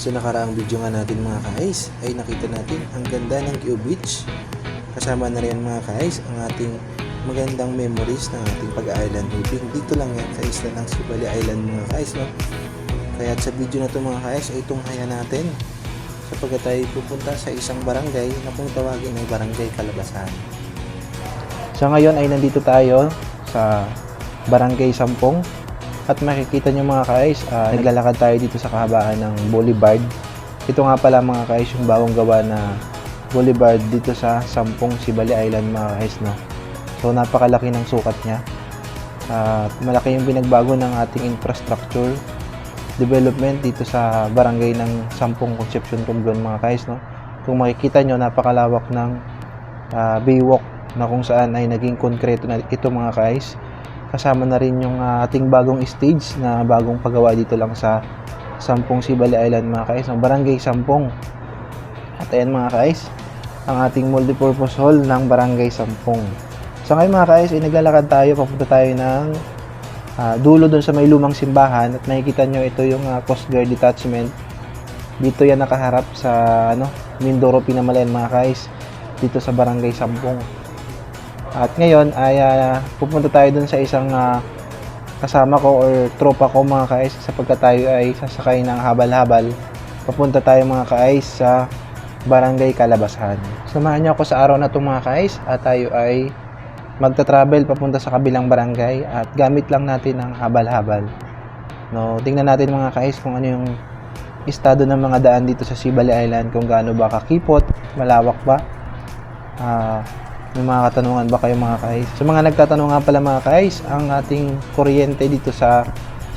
Sa nakaraang video nga natin mga ka-ice ay nakita natin ang ganda ng Q Beach. Kasama na rin mga ka-ice ang ating magandang memories ng ating pag-island hopping. Dito lang yan sa isla ng Sibali Island mga ka-ice. No? Kaya sa video na to mga ka-ice ay tunghayan natin sapagkat tayo pupunta sa isang barangay na kung tawagin ay Barangay Kalabasan. Sa ngayon ay nandito tayo sa Barangay Sampong at makikita nyo mga ka-ice, ah, naglalakad tayo dito sa kahabaan ng Boulevard. Ito nga pala mga ka-ice yung bagong gawa na Boulevard dito sa Sampong Sibali Island mga ka-ice. No? So napakalaki ng sukat niya. At malaki yung binagbago ng ating infrastructure development dito sa barangay ng Sampung Concepcion Romblon mga guys no. Kung makikita nyo napakalawak ng ah, baywalk na kung saan ay naging konkreto na ito mga guys. Kasama na rin yung ah, ating bagong stage na bagong pagawa dito lang sa Sampung Sibali Island mga guys, ng barangay Sampung. At ayan mga guys, ang ating multipurpose hall ng barangay Sampung. So ngayon mga guys, ay naglalakad tayo, papunta tayo ng ah, dulo doon sa may lumang simbahan at makikita nyo ito yung ah, Coast Guard Detachment. Dito yan nakaharap sa ano, Mindoro Pinamalayan mga guys, dito sa Barangay Sampung. At ngayon ay ah, pupunta tayo doon sa isang ah, kasama ko or tropa ko mga guys sapagkat tayo ay sasakay ng habal-habal. Papunta tayo mga guys sa Barangay Kalabasan. Samahan niyo ako sa araw na ito mga guys at tayo ay magta-travel papunta sa kabilang barangay at gamit lang natin ang habal-habal. No, tingnan natin mga kais kung ano yung estado ng mga daan dito sa Sibali Island, kung gaano ba kakipot, malawak ba. Ah, may mga katanungan ba kayo mga kais? Sa mga nagtatanong nga pala mga kais, ang ating kuryente dito sa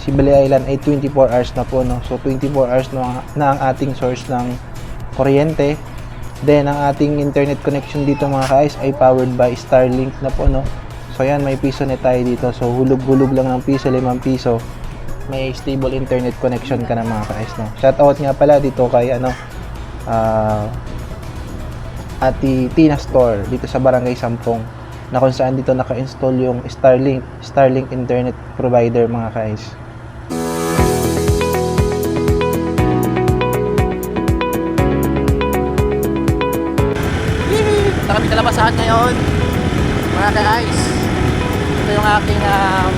Sibali Island ay 24 hours na po no. So 24 hours na, na ang ating source ng kuryente Then, ang ating internet connection dito mga guys ay powered by Starlink na po, no? So, yan, may piso net tayo dito. So, hulog-hulog lang ng piso, limang piso. May stable internet connection ka na mga guys, no? Shoutout nga pala dito kay, ano, ah, Ati Tina Store dito sa Barangay Sampong na kung saan dito naka-install yung Starlink, Starlink internet provider mga guys. Punta kami kalabasan ngayon. Mga ka-ice. Ito yung aking um,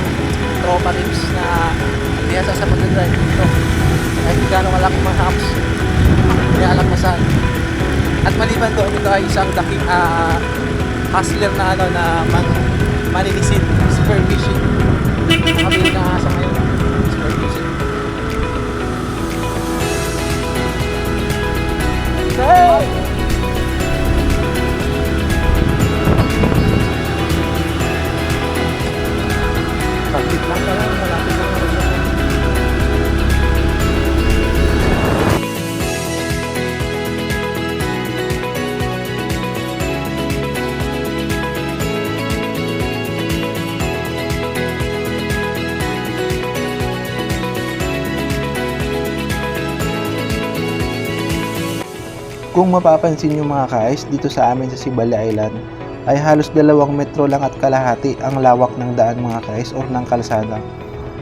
tropa tips na biyasa sa pag-drive dito. Kahit gano'ng kalaki mga house. Kaya alakmasan. At maliban doon, ito ay isang daking uh, hustler na ano na man, maninisid, super fishing. Makabili ng asa ngayon. Super fishing. Hey! Pagkit lang pala, Kung mapapansin nyo mga guys, dito sa amin sa Sibali Island, ay halos dalawang metro lang at kalahati ang lawak ng daan mga guys or ng kalsada.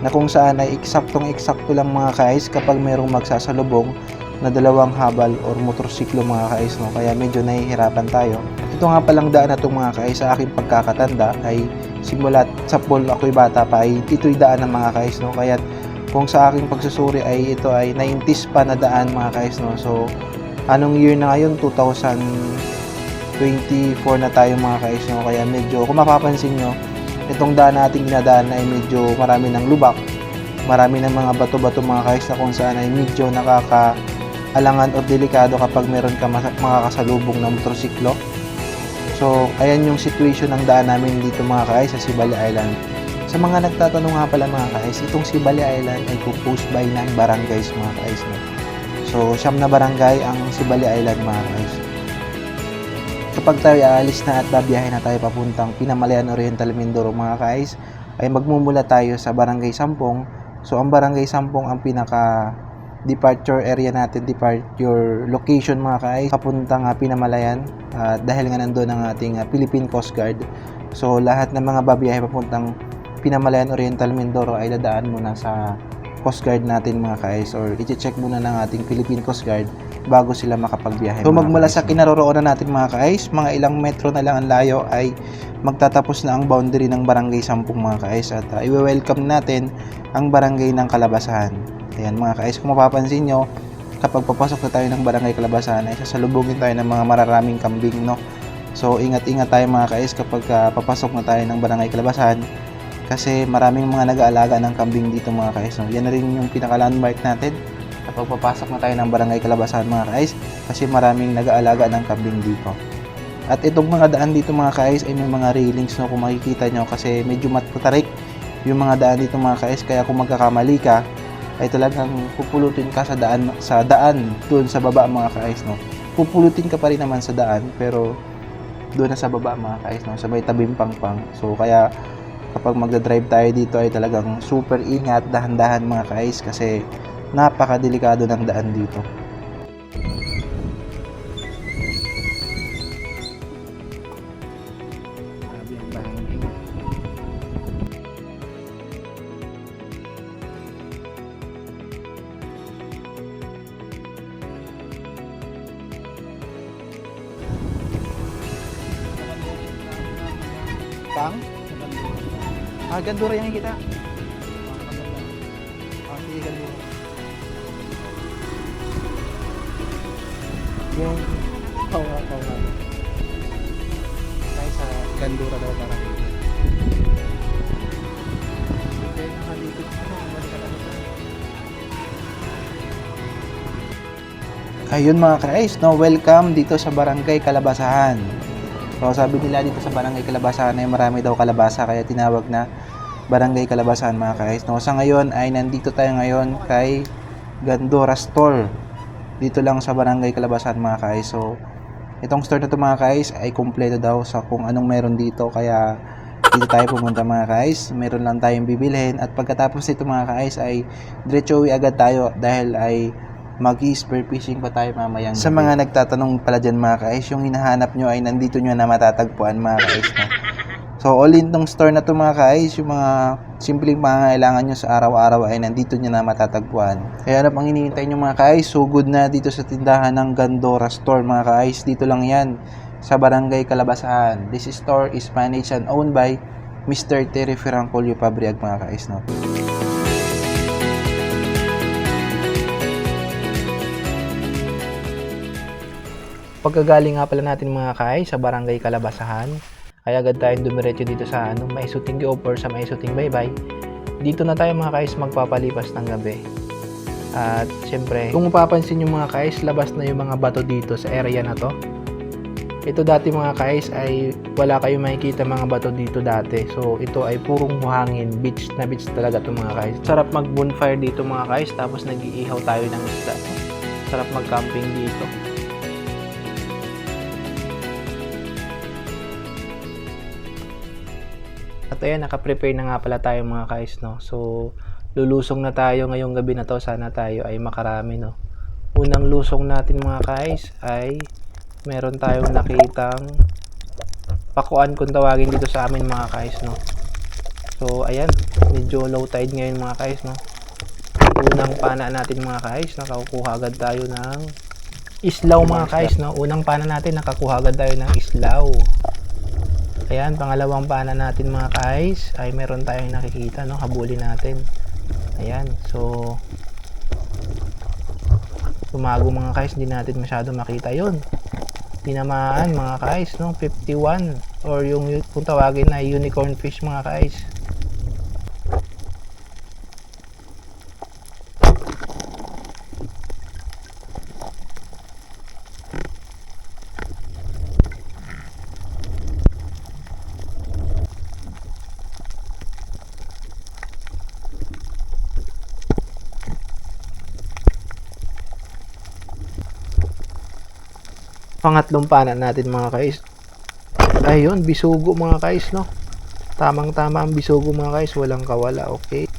Na kung saan ay eksaktong eksakto lang mga guys kapag mayroong magsasalubong na dalawang habal or motorsiklo mga guys no. Kaya medyo nahihirapan tayo. Ito nga palang daan na itong mga guys sa aking pagkakatanda ay simulat sa pool ako'y bata pa ay ito'y daan ng mga guys no. Kaya kung sa aking pagsusuri ay ito ay 90s pa na daan mga guys no. So anong year na ngayon 2024 na tayo mga no? kaya medyo kung mapapansin nyo itong daan nating dinadaan ay medyo marami ng lubak marami ng mga bato-bato mga kais na kung saan ay medyo nakakaalangan o delikado kapag meron ka makakasalubong ng motorsiklo so ayan yung situation ng daan namin dito mga kais sa Sibali Island sa mga nagtatanong nga pala mga kais itong Sibali Island ay composed by ng barangays mga kais no? So, siyam na barangay ang Sibali Island mga guys. Kapag tayo aalis na at babiyahe na tayo papuntang Pinamalayan Oriental Mindoro mga guys, ay magmumula tayo sa Barangay Sampong. So, ang Barangay Sampong ang pinaka departure area natin, departure location mga guys, papuntang ah, Pinamalayan. At dahil nga nandun ang ating ah, Philippine Coast Guard. So, lahat ng mga babiyahe papuntang Pinamalayan Oriental Mindoro ay dadaan muna sa Coast Guard natin mga ka-ice or i-check muna ng ating Philippine Coast Guard bago sila makapagbiyahe. So magmula sa kinaroroonan natin mga ka-ice, mga ilang metro na lang ang layo ay magtatapos na ang boundary ng Barangay Sampung mga ka-ice at uh, i-welcome natin ang Barangay ng Kalabasahan. Ayan mga ka-ice, kung mapapansin nyo, kapag papasok na tayo ng Barangay Kalabasahan ay sasalubungin tayo ng mga mararaming kambing no. So ingat-ingat tayo mga ka-ice kapag uh, papasok na tayo ng Barangay Kalabasahan kasi maraming mga nag-aalaga ng kambing dito mga kais. No? Yan na rin yung pinaka-landmark natin kapag papasok na tayo ng barangay Kalabasan mga kais kasi maraming nag-aalaga ng kambing dito. At itong mga daan dito mga kais ay may mga railings no kung makikita nyo kasi medyo matatarik yung mga daan dito mga kais kaya kung magkakamali ka ay talagang pupulutin ka sa daan sa daan doon sa baba mga kais no. Pupulutin ka pa rin naman sa daan pero doon na sa baba mga kais no sa may tabing pangpang. So kaya kapag magdadrive tayo dito ay talagang super ingat, dahan-dahan mga ka-ice kasi napakadelikado ng daan dito. Ah, gandura yan kita. Ah, sige, gandura. Yung... Oo nga. Tayo sa gandura daw para dito. Okay, nakalipat ka na. Ayun mga ka-ice, no? welcome dito sa Barangay Kalabasahan. So sabi nila dito sa Barangay Kalabasahan ay marami daw kalabasa kaya tinawag na Barangay Kalabasahan mga ka-ice. No? Sa ngayon ay nandito tayo ngayon kay Gandora Store. Dito lang sa Barangay Kalabasahan mga ka-ice. So itong store na to mga ka-ice ay kumpleto daw sa kung anong meron dito kaya dito tayo pumunta mga ka-ice. Meron lang tayong bibilhin at pagkatapos nito mga ka-ice ay diretso uwi agad tayo dahil ay mag-spear fishing pa tayo mamayang Sa mga nagtatanong pala dyan mga ka-ice, yung hinahanap nyo ay nandito nyo na matatagpuan mga ka-ice. No? So all in tong store na to mga ka-ice, yung mga simpleng pangangailangan nyo sa araw-araw ay nandito nyo na matatagpuan. Kaya ano pang hinihintay nyo mga ka-ice, so good na dito sa tindahan ng Gandora Store mga ka-ice. Dito lang yan sa Barangay Kalabasahan. This store is managed and owned by Mr. Terry Ferrancolio Pabriag mga ka-ice. No? Pagkagaling nga pala natin mga kay sa barangay Kalabasahan, ay agad tayong dumiretso dito sa ano, Maisuting Giop or sa Maisuting Baybay. Dito na tayo mga kais magpapalipas ng gabi. At syempre, kung mapapansin yung mga kais, labas na yung mga bato dito sa area na to. Ito dati mga kais ay wala kayong makikita mga bato dito dati. So ito ay purong buhangin, beach na beach talaga itong mga kais. Sarap mag bonfire dito mga kais tapos nag-iihaw tayo ng isda. Sarap mag-camping dito. At ayan, naka-prepare na nga pala tayo mga guys, no? So, lulusong na tayo ngayong gabi na to. Sana tayo ay makarami, no? Unang lusong natin mga guys ay meron tayong nakitang pakuan kung tawagin dito sa amin mga guys, no? So, ayan, medyo low tide ngayon mga guys, no? Unang pana natin mga guys, nakakuha agad tayo ng islaw mga guys, no? Unang pana natin, nakakuha agad tayo ng islaw. Ayan, pangalawang pana natin mga guys ay meron tayong nakikita, no? Habulin natin. Ayan, so tumago mga guys, hindi natin masyado makita yon. Tinamaan mga guys, no? 51 or yung kung tawagin na unicorn fish mga guys. Pangatlong pana natin mga kais. Ayun, bisugo mga kais, no? Tamang tama ang bisugo mga kais, walang kawala, okay?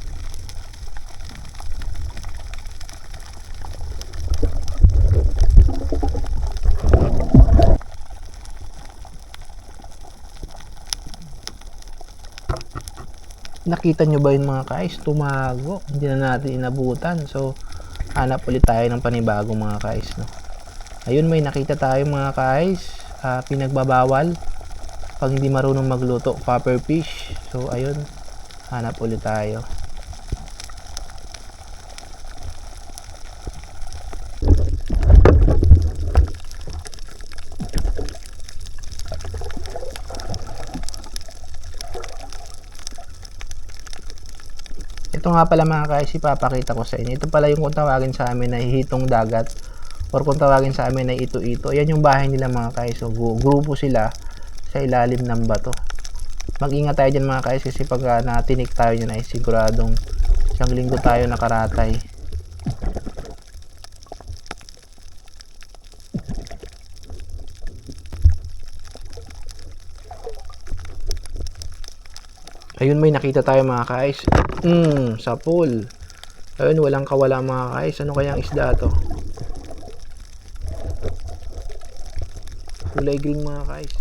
Nakita nyo ba yun mga kais? Tumago. Hindi na natin inabutan. So, hanap ulit tayo ng panibagong mga kais. No? Ayun, may nakita tayo mga kais. Ah, pinagbabawal. Pag hindi marunong magluto, popper fish. So, ayun. Hanap ulit tayo. Ito nga pala mga kais, ipapakita ko sa inyo. Ito pala yung kung tawagin sa amin na hitong dagat or kung tawagin sa amin na ito-ito. Ayan yung bahay nila mga kais. So, grupo sila sa ilalim ng bato. Mag-ingat tayo dyan mga kais kasi pag uh, natinik tayo dyan ay siguradong isang linggo tayo nakaratay. Ayun may nakita tayo mga kais. Hmm, sa pool. Ayun, walang kawala mga kais. Ano kayang isda to? Kulay green mga kais.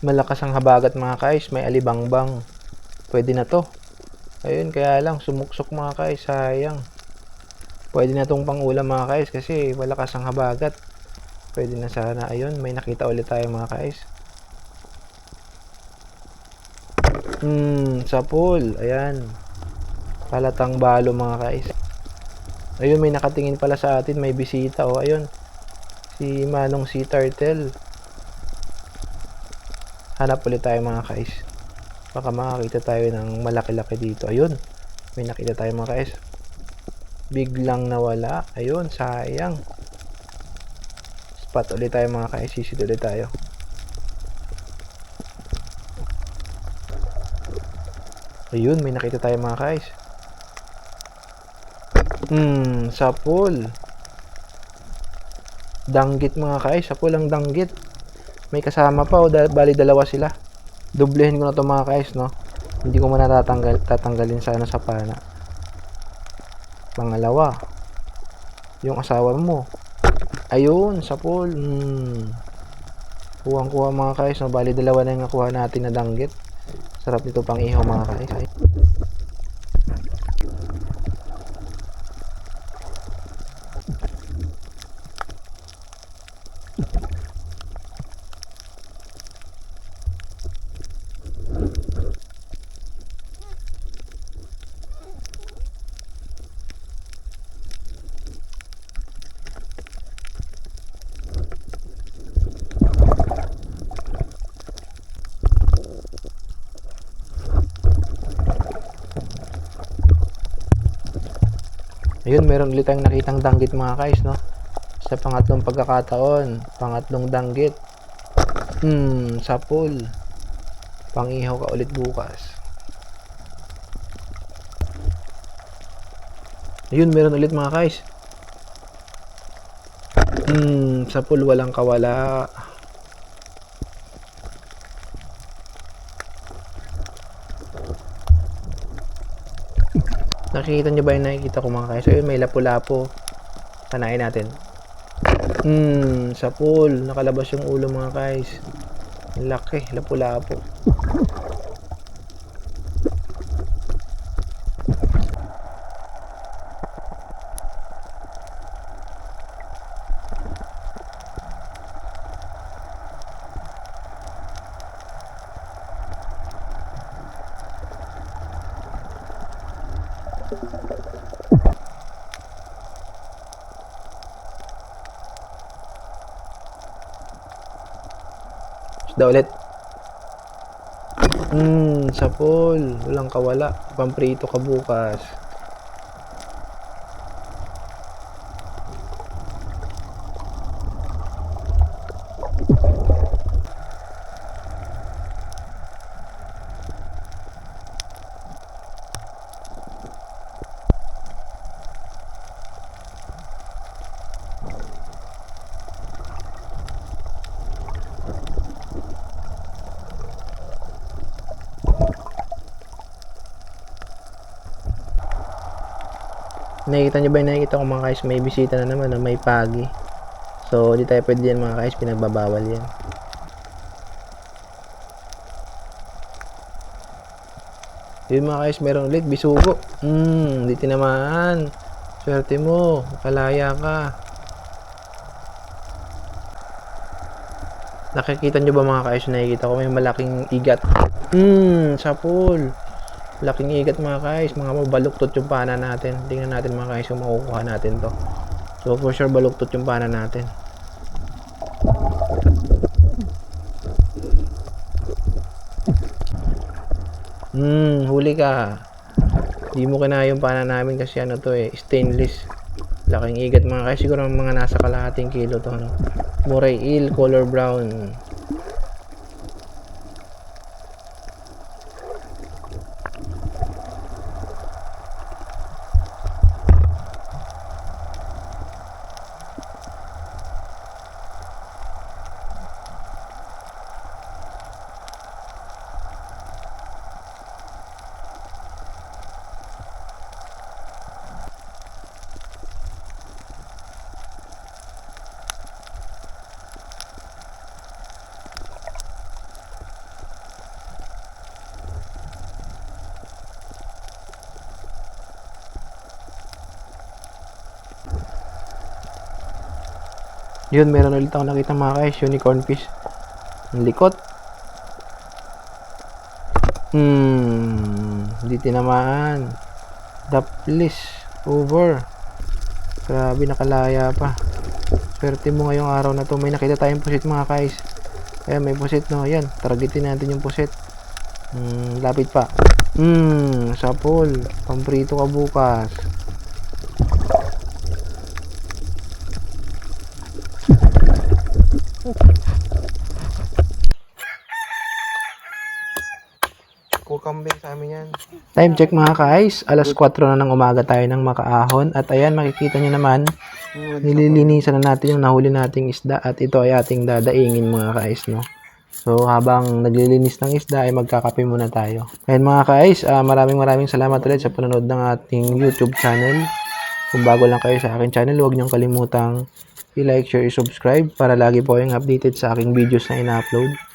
Malakas ang habagat mga kais. May alibangbang. Pwede na to. Ayun, kaya lang sumuksok mga kais. Sayang. Pwede na tong pangulam mga kais kasi malakas ang habagat. Pwede na sana. Ayun, may nakita ulit tayo mga kais. Hmm, sa pool. Ayan. Palatang balo mga kais. Ayun, may nakatingin pala sa atin. May bisita. Oh, ayun. Si Manong Sea Turtle. Hanap ulit tayo mga kais. Baka makakita tayo ng malaki-laki dito. Ayun. May nakita tayo mga kais biglang nawala. Ayun, sayang. Spot ulit tayo mga kaisisid ulit tayo. Ayun, may nakita tayo mga kais. Hmm, sa pool. Danggit mga kais, sa pool ang danggit. May kasama pa o da- bali dalawa sila. Doblehin ko na to mga kais, no? Hindi ko muna tatanggal, tatanggalin sa ano sa pana. Pangalawa, yung asawa mo. Ayun, sa pool. Hmm. Kuwang-kuha mga kais. No? Bali, dalawa na yung nakuha natin na danggit. Sarap nito pang ihaw mga kais. Ayun, meron ulit tayong nakitang danggit mga kais, no? Sa pangatlong pagkakataon, pangatlong danggit. Hmm, sa pool. Pangihaw ka ulit bukas. Ayun, meron ulit mga kais. Hmm, sa pool walang kawala. Nakikita nyo ba yung nakikita ko mga kais? Ayun, may lapu-lapo. Tanayin natin. Hmm, sa pool. Nakalabas yung ulo mga. Ang Laki, lapu-lapo. Isda ulit. Hmm, sa pool. Walang kawala. Pamprito ka bukas. Nakikita nyo ba yung nakikita ko mga guys, may bisita na naman, no? may pagi. So, hindi tayo pwede yan mga guys, pinagbabawal yan. Yun mga guys, meron ulit, bisugo. Hmm, di tinamaan. Swerte mo, kalaya ka. Nakikita nyo ba mga guys, nakikita ko may malaking igat. Hmm, sapul. Laking igat mga guys, mga mabaluktot yung pana natin. Tingnan natin mga guys kung makukuha natin to. So for sure baluktot yung pana natin. Hmm, huli ka. Di mo kinaya yung pana namin kasi ano to eh, stainless. Laking igat mga guys, siguro mga nasa kalahating kilo to. No? Moray eel, color brown. Yun, meron ulit ako nakita mga guys, unicorn fish. Ang likot. Hmm, hindi tinamaan. Daplis, over. Grabe, nakalaya pa. Swerte mo ngayong araw na to. May nakita tayong pusit mga guys. Ayan, may pusit no. Ayan, targetin natin yung pusit. Hmm, lapit pa. Hmm, sapol. Pamprito ka bukas. Kukambing sa amin yan. Time check mga ka-ice. Alas 4 na ng umaga tayo ng makaahon. At ayan, makikita nyo naman, nililinisan na natin yung nahuli nating isda. At ito ay ating dadaingin mga ka-ice, no? So, habang naglilinis ng isda, ay magkakape muna tayo. Ayan mga ka-ice, ah, maraming maraming salamat ulit sa panonood ng ating YouTube channel. Kung bago lang kayo sa aking channel, huwag niyong kalimutang i-like, share, i-subscribe para lagi po kayong updated sa aking videos na ina-upload.